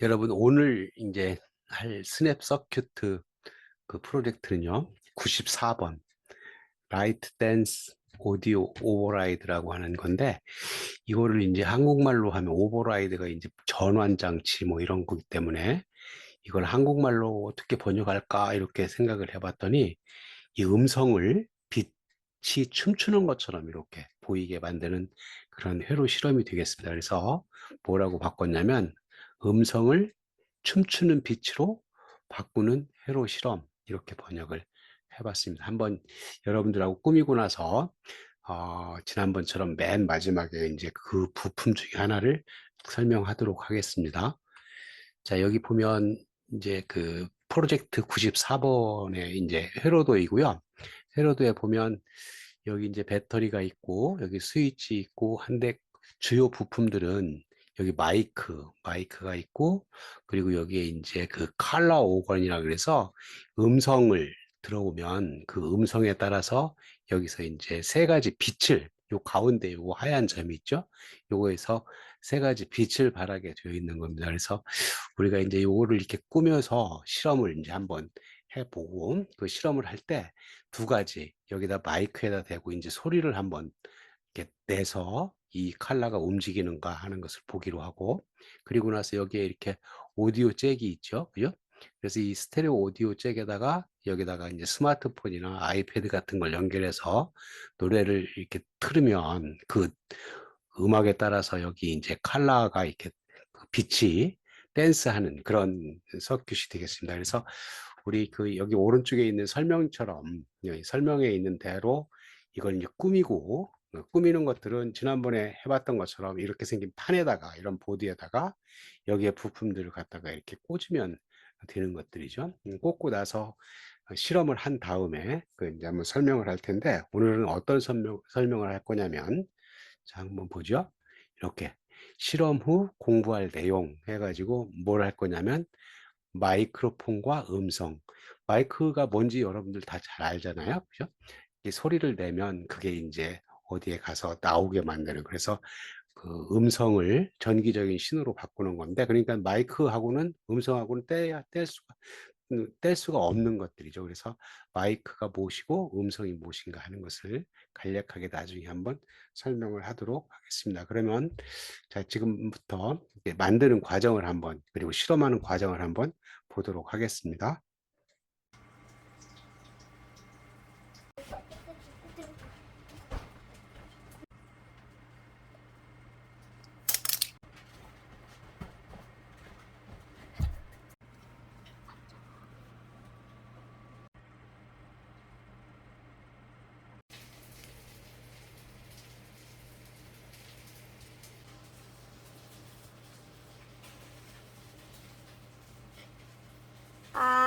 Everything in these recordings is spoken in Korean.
여러분 오늘 인제 할 스냅 서큐트 그 프로젝트는요. 94번 라이트 댄스 오디오 오버라이드라고 하는 건데 이거를 인제 한국말로 하면 오버라이드가 인제 전환 장치 뭐 이런 거기 때문에 '이걸 한국말로 어떻게 번역할까?' 이렇게 생각을 해 봤더니 이 음성을 빛이 춤추는 것처럼 이렇게 보이게 만드는 그런 회로 실험이 되겠습니다. 그래서 뭐라고 바꿨냐면 " 음성을 춤추는 빛으로 바꾸는 회로 실험." 이렇게 번역을 해 봤습니다. 한번 여러분들하고 꾸미고 나서 어 지난번처럼 맨 마지막에 인제 그 부품 중에 하나를 설명하도록 하겠습니다. 자 여기 보면 인제 그 프로젝트 94 번의 인제 회로도이고요. 회로도에 보면 여기 인제 배터리가 있고 여기 스위치 있고 한데 주요 부품들은 여기 마이크, 마이크가 있고 그리고 여기에 인제 그 컬러 오건이라 그래서 음성을 들어오면 그 음성에 따라서 여기서 인제 세 가지 빛을 요 가운데 요거 하얀 점이 있죠? 요거에서 세 가지 빛을 발하게 되어 있는 겁니다. 그래서 우리가 인제 요거를 이렇게 꾸며서 실험을 인제 한번 해 보고 그 실험을 할 때 두 가지 여기다 마이크에다 대고 인제 소리를 한번 이렇게 내서 이 컬러가 움직이는가 하는 것을 보기로 하고 그리고 나서 여기에 이렇게 오디오 잭이 있죠. 그죠? 그래서 이 스테레오 오디오 잭에다가 여기다가 인제 스마트폰이나 아이패드 같은 걸 연결해서 노래를 이렇게 틀으면 그 음악에 따라서 여기 인제 컬러가 이렇게 그 빛이 댄스하는 그런 서큐트이 되겠습니다. 그래서 우리 그 여기 오른쪽에 있는 설명처럼 설명에 있는 대로 이걸 인제 꾸미고 어 꾸미는 것들은 지난번에 해 봤던 것처럼 이렇게 생긴 판에다가 이런 보드에다가 여기에 부품들을 갖다가 이렇게 꽂으면 되는 것들이죠. 음 꽂고 나서 어 실험을 한 다음에 그 인제 한번 설명을 할 텐데 오늘은 어떤 설명 설명을 할 거냐면 자 한번 보죠. 이렇게 실험 후 공부할 내용 해 가지고 뭘 할 거냐면 마이크로폰과 음성 마이크가 뭔지 여러분들 다 잘 알잖아요. 그죠? 이 소리를 내면 그게 인제 어디에 가서 나오게 만드는 그래서 그 음성을 전기적인 신호로 바꾸는 건데 그러니까 마이크하고는 음성하고는 떼야 뗄 수가 음뗄 수가 없는 것들이죠. 그래서 마이크가 무엇이고 음성이 무엇인가 하는 것을 간략하게 나중에 한번 설명을 하도록 하겠습니다. 그러면 자 지금부터 만드는 과정을 한번 그리고 실험하는 과정을 한번 보도록 하겠습니다. 아,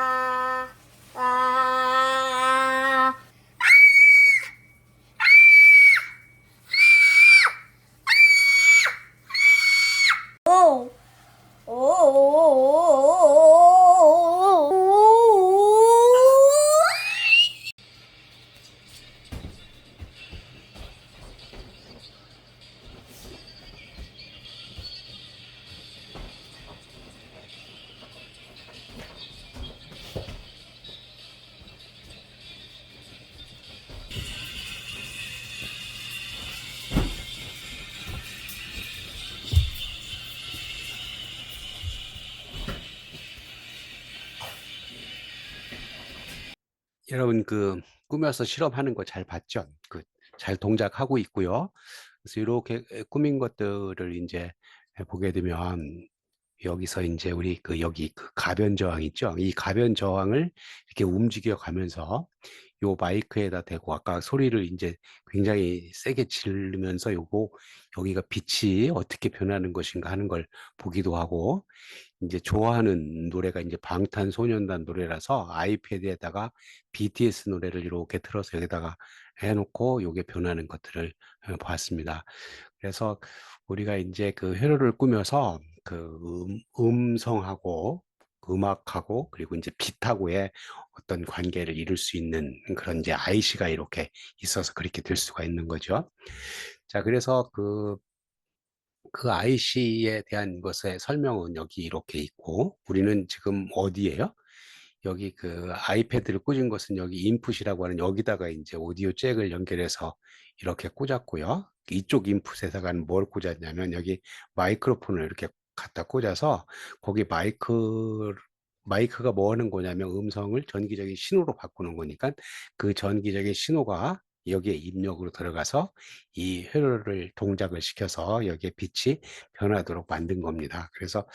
여러분 그 꾸며서 실험하는 거 잘 봤죠? 그 잘 동작하고 있고요. 그래서 요렇게 에 꾸민 것들을 해 보게 되면 여기서 인제 우리 그 여기 그 가변 저항 있죠? 이 가변 저항을 이렇게 움직여 가면서 요 마이크에다 대고 아까 소리를 인제 굉장히 세게 지르면서 요거 여기가 빛이 어떻게 변하는 것인가 하는 걸 보기도 하고 인제 좋아하는 노래가 인제 방탄소년단 노래라서 아이패드에다가 BTS 노래를 이렇게 틀어서 여기다가 해 놓고 요게 변하는 것들을 어 보았습니다. 그래서 우리가 인제 그 회로를 꾸며서 그음 음성하고 음악하고 그리고 인제 빛하고의 어떤 관계를 이룰 수 있는 그런 이제 IC가 이렇게 있어서 그렇게 될 수가 있는 거죠. 자 그래서 그 그 IC에 대한 것의 설명은 여기 이렇게 있고 우리는 지금 어디에요? 여기 그 아이패드를 꽂은 것은 여기 인풋이라고 하는 여기다가 이제 오디오 잭을 연결해서 이렇게 꽂았고요. 이쪽 인풋에다가는 뭘 꽂았냐면 여기 마이크로폰을 이렇게 갖다 꽂아서 거기 마이크 마이크가 뭐 하는 거냐면 음성을 전기적인 신호로 바꾸는 거니까 그 전기적인 신호가 여기에 입력으로 들어가서 이 회로를 동작을 시켜서 여기에 빛이 변하도록 만든 겁니다. 그래서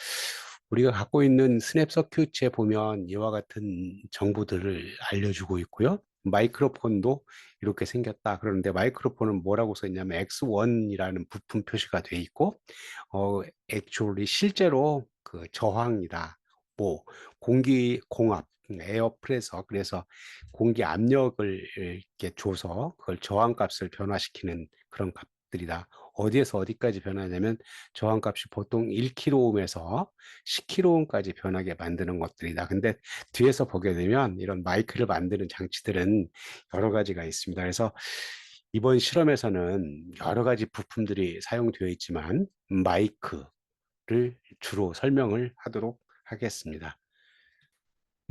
우리가 갖고 있는 스냅 서큐트에 보면 이와 같은 정보들을 알려주고 있고요. 마이크로폰도 이렇게 생겼다. 그런데 마이크로폰은 뭐라고 썼냐면 X1이라는 부품 표시가 돼 있고, 어, actually 실제로 그 저항이다. 뭐 공기 공압, 에어 프레서 그래서 공기 압력을 이렇게 줘서 그걸 저항값을 변화시키는 그런 값들이다. 어디에서 어디까지 변하냐면 저항값이 보통 1kΩ에서 10kΩ까지 변하게 만드는 것들이다. 근데 뒤에서 보게 되면 이런 마이크를 만드는 장치들은 여러 가지가 있습니다. 그래서 이번 실험에서는 여러 가지 부품들이 사용되어 있지만 마이크를 주로 설명을 하도록 하겠습니다.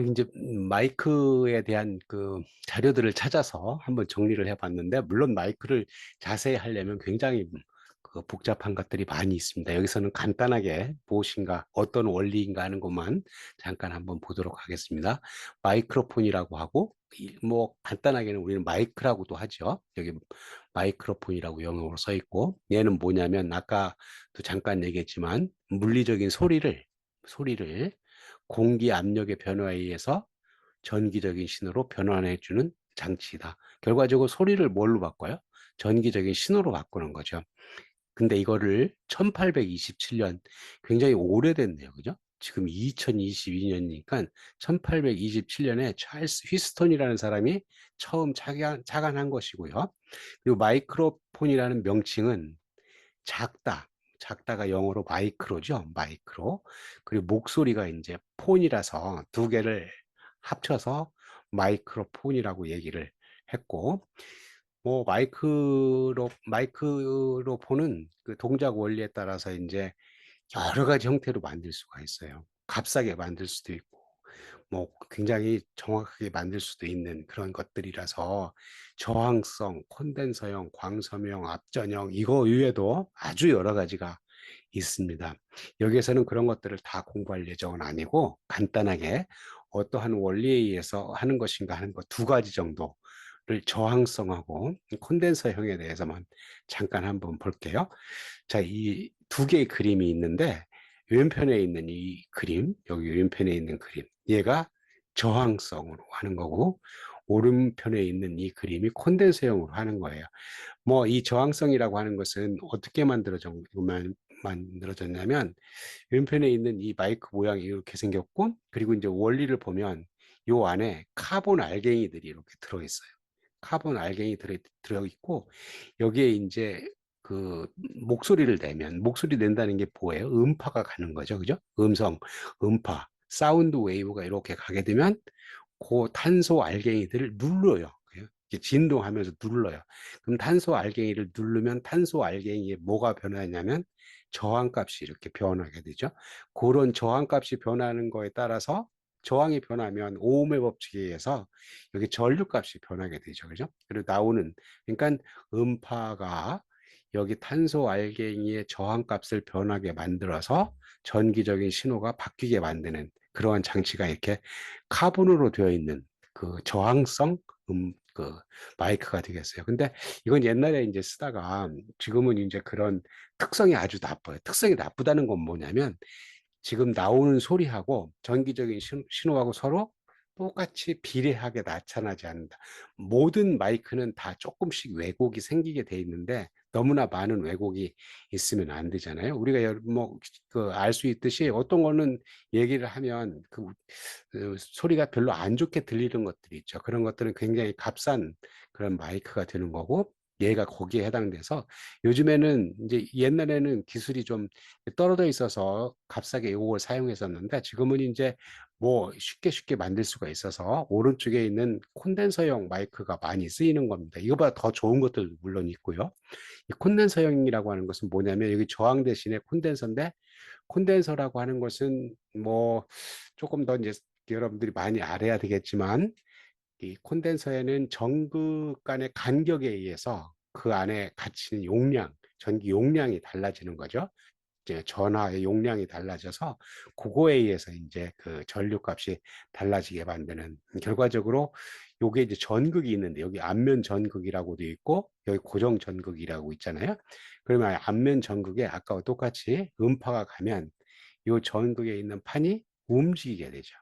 이제 마이크에 대한 그 자료들을 찾아서 한번 정리를 해봤는데 물론 마이크를 자세히 하려면 굉장히 그 복잡한 것들이 많이 있습니다. 여기서는 간단하게 무엇인가 어떤 원리인가 하는 것만 잠깐 한번 보도록 하겠습니다. 마이크로폰이라고 하고 이- 뭐 간단하게는 우리는 마이크라고도 하죠. 여기 마이크로폰이라고 영어로 써 있고 얘는 뭐냐면 아까도 잠깐 얘기했지만 물리적인 소리를 소리를 공기 압력의 변화에 의해서 전기적인 신호로 변환해 주는 장치이다. 결과적으로 소리를 뭘로 바꿔요? 전기적인 신호로 바꾸는 거죠. 근데 이거를 1827년 굉장히 오래됐네요. 그죠? 지금 2022년이니까 1827년에 찰스 휘스톤이라는 사람이 처음 착안, 착안한 것이고요. 그리고 마이크로폰이라는 명칭은 작다. 작다가 영어로 마이크로죠. 마이크로. 그리고 목소리가 이제 폰이라서 두 개를 합쳐서 마이크로폰이라고 얘기를 했고, 뭐 마이크로 마이크로폰은 그 동작 원리에 따라서 이제 여러 가지 형태로 만들 수가 있어요. 값싸게 만들 수도 있고, 뭐 굉장히 정확하게 만들 수도 있는 그런 것들이라서 저항성, 콘덴서형, 광섬형, 압전형 이거 이외에도 아주 여러 가지가 있습니다. 여기에서는 그런 것들을 다 공부할 예정은 아니고 간단하게 어떠한 원리에 의해서 하는 것인가 하는 것 두 가지 정도를 저항성하고 콘덴서형에 대해서만 잠깐 한번 볼게요. 자, 이 두 개의 그림이 있는데 왼편에 있는 이 그림, 여기 왼편에 있는 그림, 얘가 저항성으로 하는 거고 오른편에 있는 이 그림이 콘덴서형으로 하는 거예요. 뭐 이 저항성이라고 하는 것은 어떻게 만들어졌냐면 왼편에 있는 이 마이크 모양이 이렇게 생겼고 그리고 이제 원리를 보면 요 안에 카본 알갱이들이 이렇게 들어있어요. 카본 알갱이 들어, 들어있고 여기에 이제 그 목소리를 내면 목소리 낸다는 게 뭐예요? 음파가 가는 거죠. 그죠? 음성, 음파, 사운드 웨이브가 이렇게 가게 되면 그 탄소 알갱이들을 눌러요. 진동하면서 눌러요. 그럼 탄소 알갱이를 누르면 탄소 알갱이에 뭐가 변하냐면 저항값이 이렇게 변하게 되죠. 그런 저항값이 변하는 거에 따라서 저항이 변하면 오음의 법칙에 의해서 여기 전류값이 변하게 되죠. 그죠? 그리고 나오는 그러니까 음파가 여기 탄소 알갱이의 저항값을 변하게 만들어서 전기적인 신호가 바뀌게 만드는 그러한 장치가 이렇게 카본으로 되어 있는 그 저항성 음, 그 마이크가 되겠어요. 근데 이건 옛날에 이제 쓰다가 지금은 이제 그런 특성이 아주 나빠요. 특성이 나쁘다는 건 뭐냐면 지금 나오는 소리하고 전기적인 신- 신호하고 서로 똑같이 비례하게 나타나지 않는다. 모든 마이크는 다 조금씩 왜곡이 생기게 돼 있는데 너무나 많은 왜곡이 있으면 안 되잖아요. 우리가 뭐그 알수 있듯이 어떤 거는 얘기를 하면 그 그 소리가 별로 안 좋게 들리는 것들이 있죠. 그런 것들은 굉장히 값싼 그런 마이크가 되는 거고 얘가 거기에 해당돼서 요즘에는 이제 옛날에는 기술이 좀 떨어져 있어서 값싸게 이걸 사용했었는데 지금은 이제 뭐 쉽게 쉽게 만들 수가 있어서 오른쪽에 있는 콘덴서형 마이크가 많이 쓰이는 겁니다. 이거보다 더 좋은 것들도 물론 있고요. 이 콘덴서형이라고 하는 것은 뭐냐면 여기 저항 대신에 콘덴서인데 콘덴서라고 하는 것은 뭐 조금 더 이제 여러분들이 많이 알아야 되겠지만 이 콘덴서에는 전극 간의 간격에 의해서 그 안에 갇히는 용량, 전기 용량이 달라지는 거죠. 이제 전하의 용량이 달라져서 그거에 의해서 이제 그 전류값이 달라지게 만드는 결과적으로 요게 이제 전극이 있는데 여기 앞면 전극이라고 돼 있고 여기 고정 전극이라고 있잖아요. 그러면 앞면 전극에 아까와 똑같이 음파가 가면 요 전극에 있는 판이 움직이게 되죠.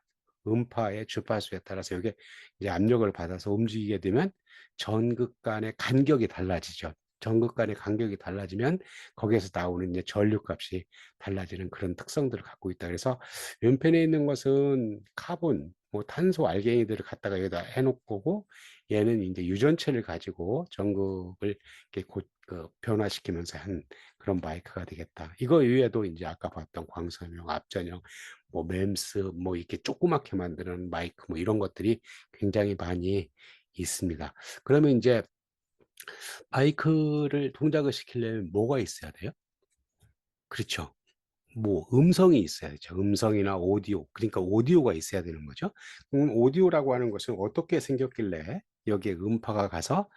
음파의 주파수에 따라서 이게 이제 압력을 받아서 움직이게 되면 전극 간의 간격이 달라지죠. 전극 간의 간격이 달라지면 거기에서 나오는 이제 전류값이 달라지는 그런 특성들을 갖고 있다. 그래서 왼편에 있는 것은 카본, 뭐 탄소 알갱이들을 갖다가 여기다 해놓고 얘는 이제 유전체를 가지고 전극을 이렇게 고, 그 변화시키면서 한 그런 마이크가 되겠다. 이거 이외에도 이제 아까 봤던 광선형, 앞전형, 뭐 맴스, 뭐 이렇게 조그맣게 만드는 마이크 뭐 이런 것들이 굉장히 많이 있습니다. 그러면 이제 마이크를 동작을 시키려면 뭐가 있어야 돼요? 그렇죠. 뭐 음성이 있어야죠. 음성이나 오디오. 그러니까 오디오가 있어야 되는 거죠. 그럼 오디오라고 하는 것은 어떻게 생겼길래 여기에 음파가 가서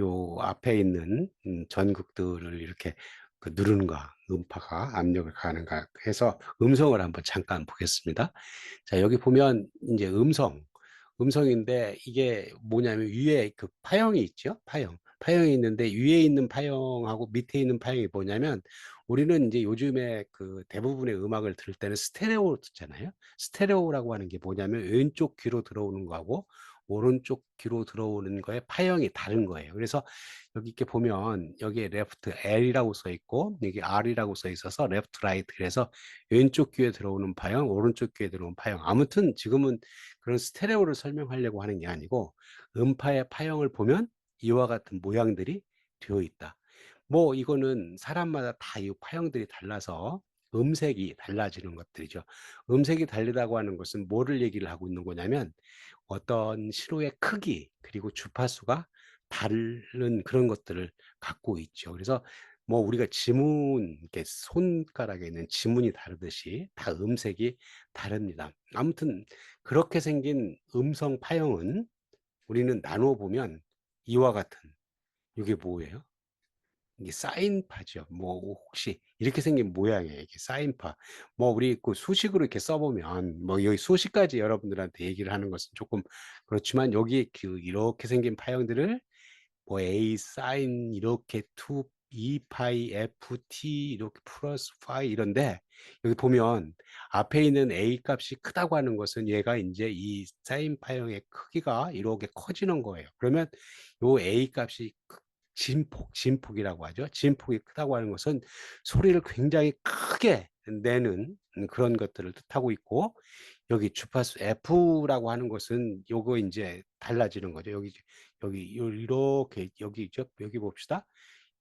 요 앞에 있는 음, 전극들을 이렇게 그 누르는가, 음파가 압력을 가는가 해서 음성을 한번 잠깐 보겠습니다. 자, 여기 보면 이제 음성, 음성인데 이게 뭐냐면 위에 그 파형이 있죠? 파형. 파형이 있는데 위에 있는 파형하고 밑에 있는 파형이 뭐냐면 우리는 이제 요즘에 그 대부분의 음악을 들을 때는 스테레오로 듣잖아요. 스테레오라고 하는 게 뭐냐면 왼쪽 귀로 들어오는 거하고 오른쪽 귀로 들어오는 거에 파형이 다른 거예요. 그래서 여기 이렇게 보면 여기에 레프트 L이라고 써 있고 여기 R이라고 써 있어서 레프트 라이트 그래서 왼쪽 귀에 들어오는 파형, 오른쪽 귀에 들어오는 파형. 아무튼 지금은 그런 스테레오를 설명하려고 하는 게 아니고 음파의 파형을 보면 이와 같은 모양들이 되어 있다. 뭐 이거는 사람마다 다 이 파형들이 달라서 음색이 달라지는 것들이죠. 음색이 다르다고 하는 것은 뭐를 얘기를 하고 있는 거냐면 어떤 시로의 크기 그리고 주파수가 다른 그런 것들을 갖고 있죠. 그래서 뭐 우리가 지문 이렇게 손가락에 있는 지문이 다르듯이 다 음색이 다릅니다. 아무튼 그렇게 생긴 음성 파형은 우리는 나누어 보면 이와 같은 이게 뭐예요? 이게 사인파죠. 뭐 혹시 이렇게 생긴 모양이에요. 이게 사인파. 뭐 우리 그 수식으로 이렇게 써보면 뭐 여기 수식까지 여러분들한테 얘기를 하는 것은 조금 그렇지만 여기 그 이렇게 생긴 파형들을 뭐 A 사인 이렇게 2 2 파이 FT 이렇게 플러스 파이 이런데 여기 보면 앞에 있는 A 값이 크다고 하는 것은 얘가 이제 이 사인 파형의 크기가 이렇게 커지는 거예요. 그러면 요 A 값이 진폭, 진폭이라고 하죠. 진폭이 크다고 하는 것은 소리를 굉장히 크게 내는 그런 것들을 뜻하고 있고 여기 주파수 F라고 하는 것은 요거 이제 달라지는 거죠. 여기 여기 이렇게 여기 죠 여기 봅시다.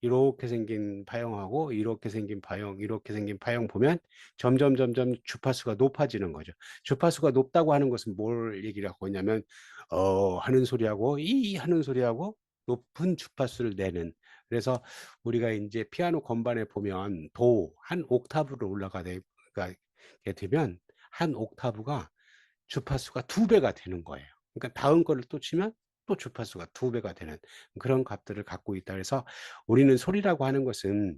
이렇게 생긴 파형하고 이렇게 생긴 파형, 이렇게 생긴 파형 보면 점점 점점 주파수가 높아지는 거죠. 주파수가 높다고 하는 것은 뭘 얘기를 하고 있냐면 어 하는 소리하고 이 하는 소리하고 높은 주파수를 내는 그래서 우리가 이제 피아노 건반에 보면 도 한 옥타브로 올라가게 되면 한 옥타브가 주파수가 두 배가 되는 거예요. 그러니까 다음 거를 또 치면 또 주파수가 두 배가 되는 그런 값들을 갖고 있다. 그래서 우리는 소리라고 하는 것은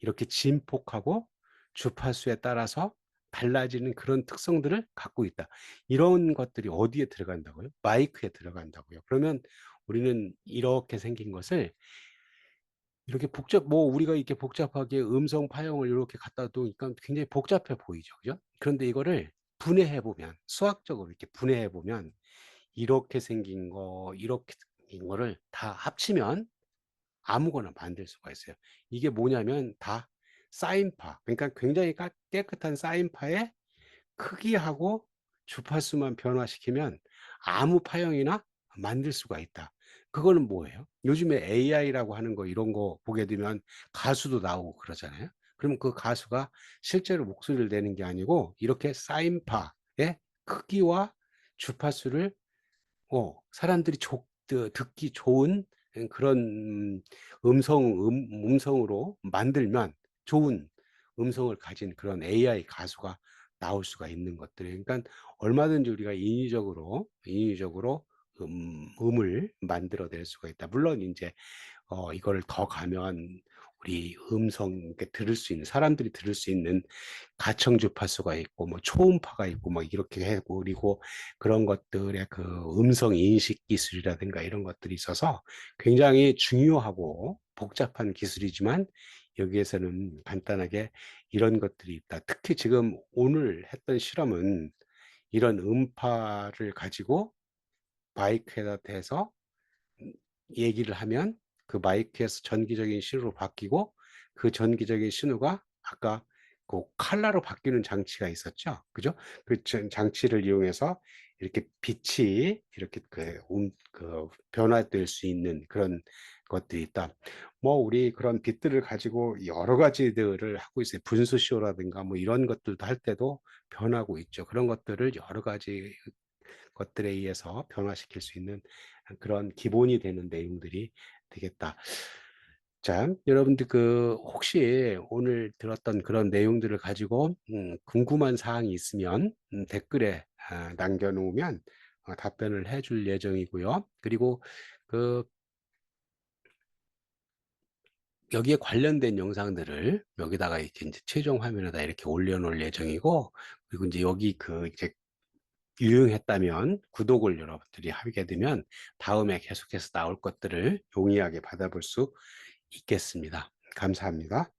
이렇게 진폭하고 주파수에 따라서 달라지는 그런 특성들을 갖고 있다. 이런 것들이 어디에 들어간다고요? 마이크에 들어간다고요. 그러면 우리는 이렇게 생긴 것을 이렇게 복잡 뭐 우리가 이렇게 복잡하게 음성 파형을 이렇게 갖다 두니까 굉장히 복잡해 보이죠. 그죠? 그런데 이거를 분해해 보면 수학적으로 이렇게 분해해 보면 이렇게 생긴 거, 이렇게 생긴 거를 다 합치면 아무거나 만들 수가 있어요. 이게 뭐냐면 다 사인파. 그러니까 굉장히 깨끗한 사인파의 크기하고 주파수만 변화시키면 아무 파형이나 만들 수가 있다. 그거는 뭐예요? 요즘에 AI라고 하는 거 이런 거 보게 되면 가수도 나오고 그러잖아요. 그러면 그 가수가 실제로 목소리를 내는 게 아니고 이렇게 사인파의 크기와 주파수를 어 사람들이 조, 듣- 듣기 좋은 그런 음성 음, 음성으로 만들면 좋은 음성을 가진 그런 AI 가수가 나올 수가 있는 것들. 그러니까 얼마든지 우리가 인위적으로 인위적으로 음, 음을 만들어낼 수가 있다. 물론 이제 어, 이걸 더 가면 우리 음성 들을 수 있는 사람들이 들을 수 있는 가청 주파수가 있고 뭐 초음파가 있고 막 이렇게 해고 그리고 그런 것들의 그 음성 인식 기술이라든가 이런 것들이 있어서 굉장히 중요하고 복잡한 기술이지만 여기에서는 간단하게 이런 것들이 있다. 특히 지금 오늘 했던 실험은 이런 음파를 가지고 마이크에다 대서 음 얘기를 하면 그 마이크에서 전기적인 신호로 바뀌고 그 전기적인 신호가 아까 그 칼라로 바뀌는 장치가 있었죠. 그죠? 그장 장치를 이용해서 이렇게 빛이 이렇게 그 음 그 변화될 수 있는 그런 것들이 있다. 뭐 우리 그런 빛들을 가지고 여러 가지들을 하고 있어요. 분수쇼라든가 뭐 이런 것들도 할 때도 변하고 있죠. 그런 것들을 여러 가지 것들에 의해서 변화시킬 수 있는 그런 기본이 되는 내용들이 되겠다. 자, 여러분들 그 혹시 오늘 들었던 그런 내용들을 가지고 음, 궁금한 사항이 있으면 음, 댓글에 아, 남겨놓으면 어, 답변을 해줄 예정이고요. 그리고 그 여기에 관련된 영상들을 여기다가 이제 이제 최종 화면에다 이렇게 올려놓을 예정이고 그리고 이제 여기 그 이제 유용했다면 구독을 여러분들이 하게 되면 다음에 계속해서 나올 것들을 용이하게 받아볼 수 있겠습니다. 감사합니다.